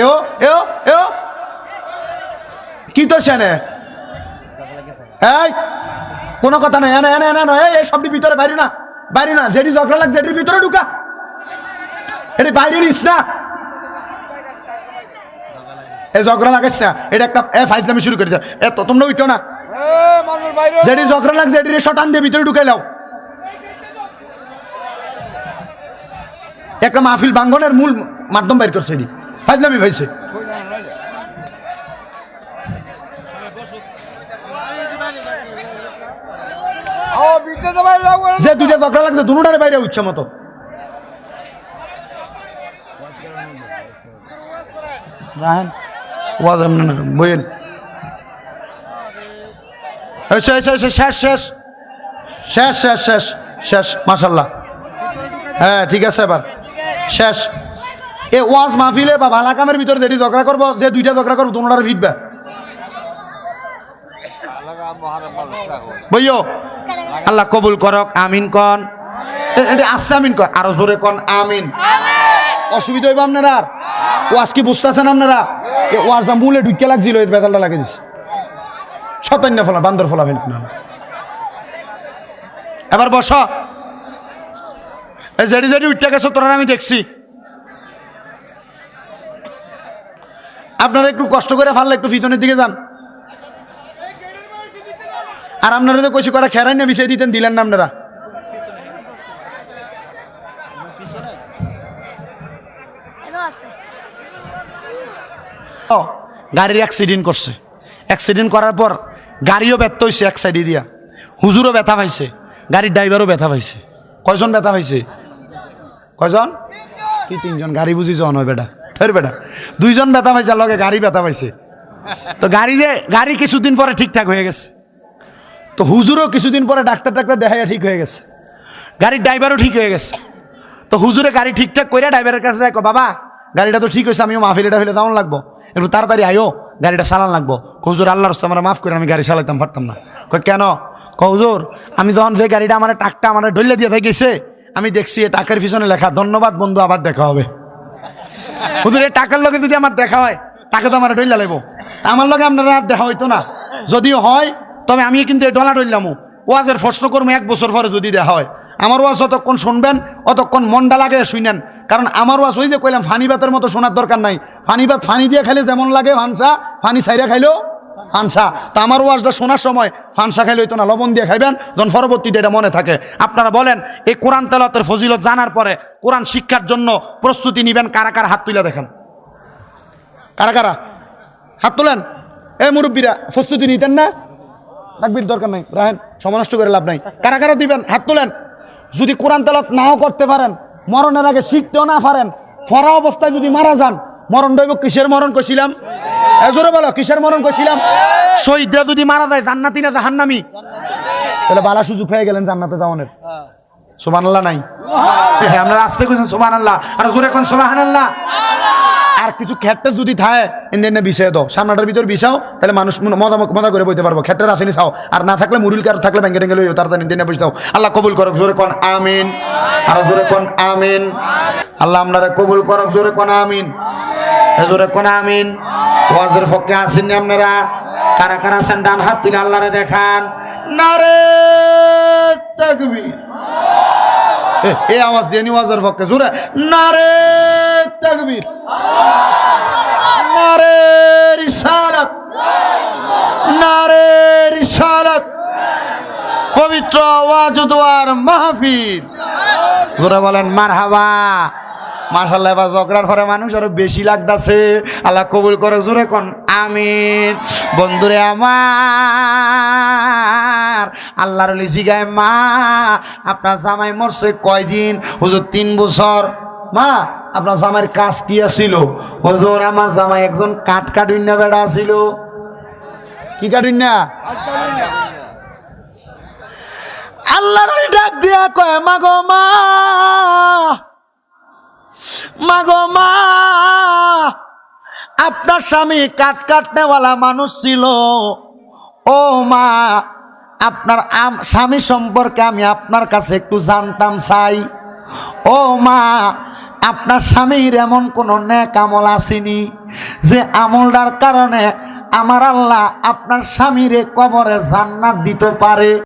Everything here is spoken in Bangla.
এও এও এও। কি তো সেনে কোনো কথা নাই, এনে এনে এনে এই এই সবটি ভিতরে বাইরে না বাইরে না, যেটি ঝগড়া লাগ যেটির ভিতরে ঢুকা। এটি বাইরে নিস না। এই ঝগড়া লাগাইস না, এটা একটা, এ ফাইজলামি শুরু করে এ তো তোমরা উঠো না। যেটি ঝগড়া লাগছে এটি শটান দিয়ে ভিতরে ঢুকাই লাও। একটা মাহফিল বাঙ্গনের মূল মাধ্যম বাইর করছে এটি। ফাইজলামি ভাইছে যে দুইটা ঝগড়া লাগছে দুটারে বাইরে উঠছে মতো। রাহেন ওয়াজ এমনি না বইয়েন এসে এসে এসে শেষ শেষ। শেষ শেষ শেষ শেষ মাশাল্লাহ হ্যাঁ ঠিক আছে এবার। শেষ। এ ওয়াজ মাহফিলে বা ভালা কামের ভিতরে যেটি ঝগড়া করব, যে দুইটা ঝগড়া করব তোমরা ফিটবে। বইও আল্লাহ কবুল করক, আমিন কন। আস্তে আমিন কন আরও জোরে কন, আমিন। অসুবিধা হইব আপনারা? ওয়াজ কি বুঝতেছেন আপনারা? ওয়াজ মূলে ঢুকে লাগছিল, এই বেতালটা লাগিয়ে দিস শতান্য ফলা, বান্দর ফলা ফেল এবার বস। জেডি জেডি উঠতে গেছো তোরা আমি দেখছি। আপনারা একটু কষ্ট করে ফাললে একটু পিছনের দিকে যান। আর আপনারা তো কইছি কটা খেরাই না বিষয় দিতেন, দিলেন না আপনারা। গাড়ির অ্যাক্সিডেন্ট করছে। অ্যাক্সিডেন্ট করার পর গাড়িও ব্যর্থ হয়েছে এক সাইডে দিয়া। হুজুরও ব্যথা পাইছে, গাড়ির ড্রাইভারও ব্যথা পাইছে। কয়জন ব্যথা পাইছে? কয়জন? কি তিনজন, গাড়ি বুঝি জন হয় বেটা ফের বেটা। দুইজন ব্যথা পাইছে লগে গাড়ি ব্যথা পাইছে। তো গাড়ি যে গাড়ি কিছুদিন পরে ঠিকঠাক হয়ে গেছে। তো হুজুরও কিছুদিন পরে ডাক্তার টাক্তার দেখাইয়া ঠিক হয়ে গেছে। গাড়ির ড্রাইভারও ঠিক হয়ে গেছে। তো হুজুরে গাড়ি ঠিকঠাক করে ড্রাইভারের কাছে কয়, বাবা গাড়িটা তো ঠিক হয়েছে আমিও মাহফিলে টাফিলে যাওয়ান লাগবো। একটু তাড়াতাড়ি আয়ো গাড়িটা চালান লাগবো। হুজুর আল্লাহর রাস্তা আমরা মাফ করে আমি গাড়ি চালাইতাম পারতাম না। কয় কেন? হুজুর আমি যখন যে গাড়িটা আমার টাকটা আমার ঢইলে দিয়ে গেছে আমি দেখছি এ টাকার পিছনে লেখা ধন্যবাদ বন্ধু আবার দেখা হবে। হুজুর টাকার লগে যদি আমার দেখা হয় টাকা তো আমার ডইলা লাগবো আমার লগে আপনারা আর দেখা হইতো না। যদিও হয়, তবে আমি কিন্তু এই ডলা ডইলামো। ওয়াজের প্রশ্ন করব এক বছর পরে যদি দেখা হয়। আমার ওয়াজ অতক্ষণ শুনবেন, অতক্ষণ মনটা লাগে শুনেন কারণ আমার ওয়াজ ওই যে কইলাম, ফানি ভাতের মতো শোনার দরকার নাই। ফানি ভাত ফানি দিয়ে খাইলে যেমন লাগে, ভানসা, ফানি সাইরা খাইলেও ফানসা। তা আমার ওয়াজটা শোনার সময় ফানসা খাইলে হইতো না, লবণ দিয়ে খাইবেন, যখন পরবর্তীতে এটা মনে থাকে। আপনারা বলেন, এই কোরআন তেলাতের ফজিলত জানার পরে কোরআন শিক্ষার জন্য প্রস্তুতি নিবেন, কারা কারা হাত তুলে দেখেন? কারা কারা? হাত তোলেন? এ মুরব্বীরা, প্রস্তুতি নিতেন না? তাকবির দরকার নাই রাহেন সমানষ্ট করে লাভ নাই। কারা কারা দিবেন? হাত তোলেন। যদি কোরআন তেলত নাও করতে পারেন, মরণের আগে শিখতেও না পারেন, ফরা অবস্থায় যদি মারা যান, মরণ দৈব কিসের মরণ কইছিলাম? এজোরে বলো কিসের মরণ কইছিলাম? শহীদরা যদি মারা যায় জান্নাতি না জাহান্নামি? তাহলে বালা সুযোগ হয়ে গেলেন জান্নাতে যাওয়ানের। সোমান আল্লাহ নাই। হ্যাঁ, আপনারা আসতে কইছেন সোমান আল্লাহ আর জোরে কোন সোমান আল্লাহ আর কিছু ক্ষেত্রে যদি থাকে এনে বিষয় দাও। সামনাটার ভিতর বিষাও তাহলে মানুষ মন- মজা মজা করে বইতে পারব। ক্ষেত্রে আসেনি খাও আর না থাকলে মুরুল কার থাকলে ব্যাংকে ট্যাঙ্গে লইও তাড়াতাড়ি দিনে বসে দাও আল্লাহ কবুল করক জোরে কোন আমিন। আর জোরে কোন আমিন। আল্লাহ আপনারা কবুল করক জোরে কোন আমিন। এ জোরে কোন আমিন। ওয়াজের পক্ষে আসেননি আপনারা? কারা কারা আছেন? ডান হাত তুলে আল্লাহরে দেখান। নারে তাকবীর। এই আওয়াজ দিয়ে নিওয়াজের পক্ষে জোরে। নারে তাকবীর। নারে রিসালাত। নারে রিসালাত। পবিত্র আওয়াজ দোয়ার মাহফিল। জোরে বলেন, মারহাবা। মাশাল্লাহ এবার জগরার ঘরে মানুষ আরও বেশি লাগতাছে। আল্লাহ কবুল করে জোরে কোন, আমিন। বন্ধুরে আমার, আল্লাহর লিজিগায় মা, আপনার জামাই মরছে কয়দিন? হুজুর, তিন বছর। মা, আপনার জামাইয়ের কাজ কি আছিল? হুজুর, আমার জামাই একজন কাঠ কাটুন্না বেড়া ছিল কি কাটুন্না আল্লাহর ডাক দিয়া কয় মা মাগো মা মাগো মা, আপনার স্বামী কাট কাটনেওয়ালা মানুষ ছিল। ও মা, আপনার স্বামী সম্পর্কে আমি আপনার কাছে একটু জানতাম চাই। ও মা, আপনার স্বামীর এমন কোনো ন্যাক আমল আসেনি যে আমলটার কারণে আমার আল্লাহ আপনার স্বামীরে কবরে জান্নাত দিতে পারে?